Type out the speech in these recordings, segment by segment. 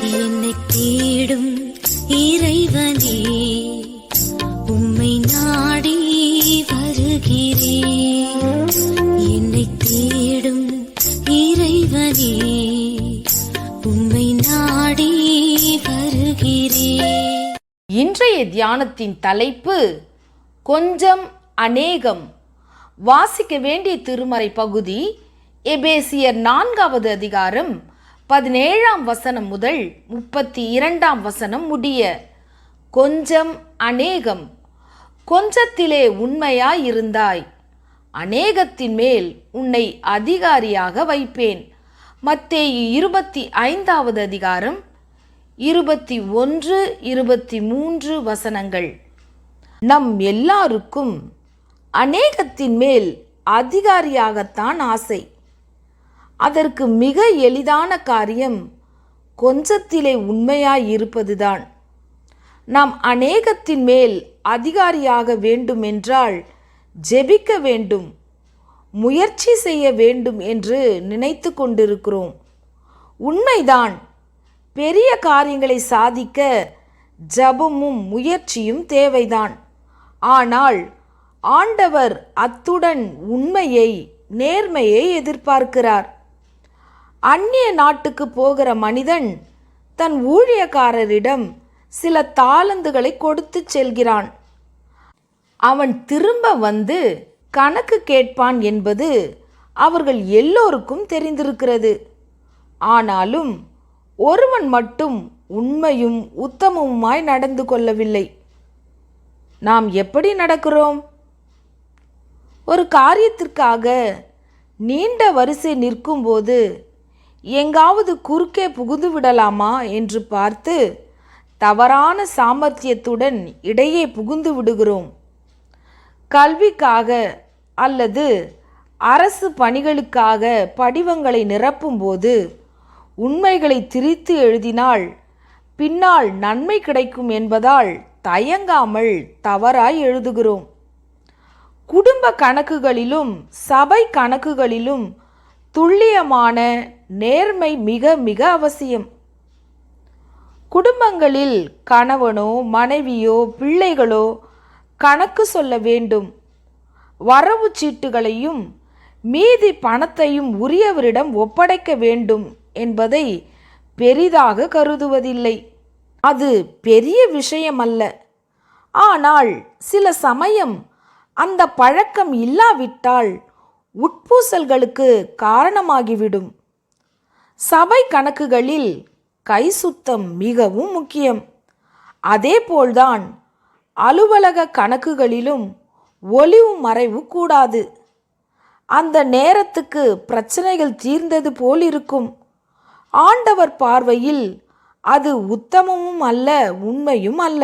என்னை தேடும் இறைவனே உம்மை நாடி வருகிறேன். என்னை தேடும் இறைவனே உம்மை நாடி வருகிறேன். இன்றைய தியானத்தின் தலைப்பு கொஞ்சம் அநேகம். வாசிக்க வேண்டிய திருமறை பகுதி எபேசியர் நான்காவது அதிகாரம் பதினேழாம் வசனம் முதல் முப்பத்தி இரண்டாம் வசனம் முடிய கொஞ்சம் அநேகம் கொஞ்சத்திலே உண்மையாயிருந்தாய். அநேகத்தின் மேல் உன்னை அதிகாரியாக வைப்பேன். மத்தேயு இருபத்தி ஐந்தாவது அதிகாரம் இருபத்தி ஒன்று இருபத்தி மூன்று வசனங்கள். நம் எல்லாருக்கும் அநேகத்தின் மேல் அதிகாரியாகத்தான் ஆசை. அதற்கு மிக எளிதான காரியம் கொஞ்சத்திலே உண்மையாயிருப்பதுதான். நாம் அநேகத்தின் மேல் அதிகாரியாக வேண்டுமென்றால் ஜெபிக்க வேண்டும் முயற்சி செய்ய வேண்டும் என்று நினைத்து கொண்டிருக்கிறோம். உண்மைதான் பெரிய காரியங்களை சாதிக்க ஜபமும் முயற்சியும் தேவைதான். ஆனால் ஆண்டவர் அத்துடன் உண்மையை நேர்மையை எதிர்பார்க்கிறார். அந்நிய நாட்டுக்கு போகிற மனிதன் தன் ஊழியக்காரரிடம் சில தாளந்துகளை கொடுத்து செல்கிறான். அவன் திரும்ப வந்து கணக்கு கேட்பான் என்பது அவர்கள் எல்லோருக்கும் தெரிந்திருக்கிறது. ஆனாலும் ஒருவன் மட்டும் உண்மையும் உத்தமமுமாய் நடந்து கொள்ளவில்லை. நாம் எப்படி நடக்கிறோம்? ஒரு காரியத்திற்காக நீண்ட வரிசை நிற்கும்போது எங்காவது குறுக்கே புகுந்து விடலாமா என்று பார்த்து தவறான சாமர்த்தியத்துடன் இடையே புகுந்து விடுகிறோம். கல்விக்காக அல்லது அரசு பணிகளுக்காக படிவங்களை நிரப்பும்போது உண்மைகளை திரித்து எழுதினால் பின்னால் நன்மை கிடைக்கும் என்பதால் தயங்காமல் தவறாய் எழுதுகிறோம். குடும்ப கணக்குகளிலும் சபை கணக்குகளிலும் துல்லியமான நேர்மை மிக மிக அவசியம். குடும்பங்களில் கணவனோ மனைவியோ பிள்ளைகளோ கணக்கு சொல்ல வேண்டும். வரவு சீட்டுகளையும் மீதி பணத்தையும் உரியவரிடம் ஒப்படைக்க வேண்டும் என்பதை பெரிதாக கருதுவதில்லை. அது பெரிய விஷயம் அல்ல ஆனால் சில சமயம் அந்த பழக்கம் இல்லாவிட்டால் உட்பூசல்களுக்கு காரணமாகிவிடும். சபை கணக்குகளில் கை சுத்தம் மிகவும் முக்கியம். அதேபோல்தான் அலுவலக கணக்குகளிலும் ஒளிவு மறைவு கூடாது. அந்த நேரத்துக்கு பிரச்சனைகள் தீர்ந்தது போல் இருக்கும் ஆண்டவர் பார்வையில் அது உத்தமமும் அல்ல உண்மையும் அல்ல.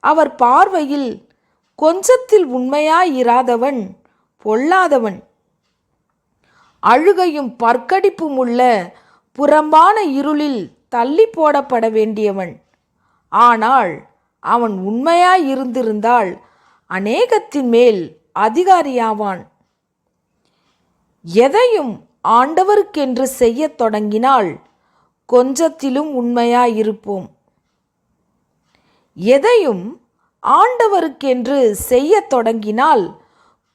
அவர் பார்வையில் கொஞ்சத்தில் உண்மையாயிராதவன் பொல்லாதவன். அழுகையும் பற்கடிப்பும் உள்ள புறம்பான இருளில் தள்ளி போடப்பட வேண்டியவன். ஆனால் அவன் உண்மையாயிருந்திருந்தால் அநேகத்தின் மேல் அதிகாரியாவான். எதையும் ஆண்டவருக்கென்று செய்யத் தொடங்கினால் கொஞ்சத்திலும் உண்மையாயிருப்போம் எதையும் ஆண்டவருக்கென்று செய்யத் தொடங்கினால்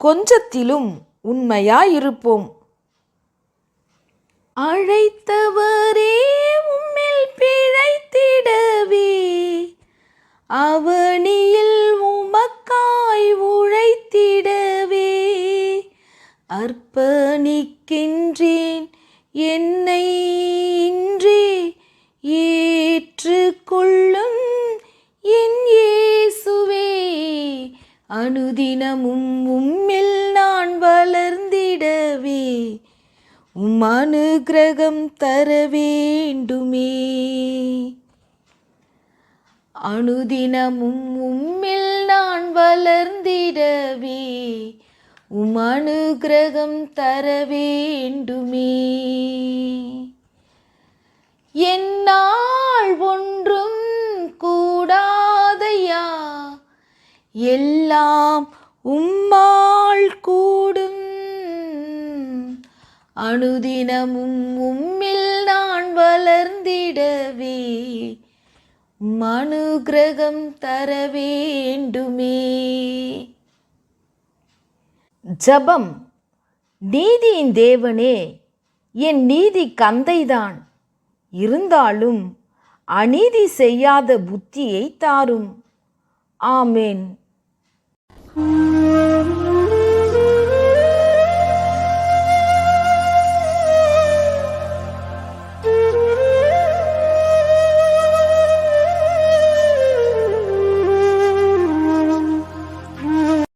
கொஞ்சத்திலும் உண்மையாயிருப்போம் அழைத்தவரே உம்மில் பிழைத்திடவே. அவனியில் உமக்காய் உழைத்திடவே. அர்ப்பணிக்கின்றேன் என்னை உம்மானுகிரகம் தர வேண்டுமே. அனுதினமும் உம்மில் நான் வளர்ந்திடவே உம் தர வேண்டுமே. என்னால் ஒன்றும் கூடாதையா? எல்லாம் உம்மா அனுதினமும் உம்மில் நான் வளர்ந்திடவே உம் அனுக்கிரகம் தர வேண்டுமே. ஜபம். நீதியின் தேவனே என் நீதி கந்தைதான். இருந்தாலும் அநீதி செய்யாத புத்தியை தாரும். ஆமேன்.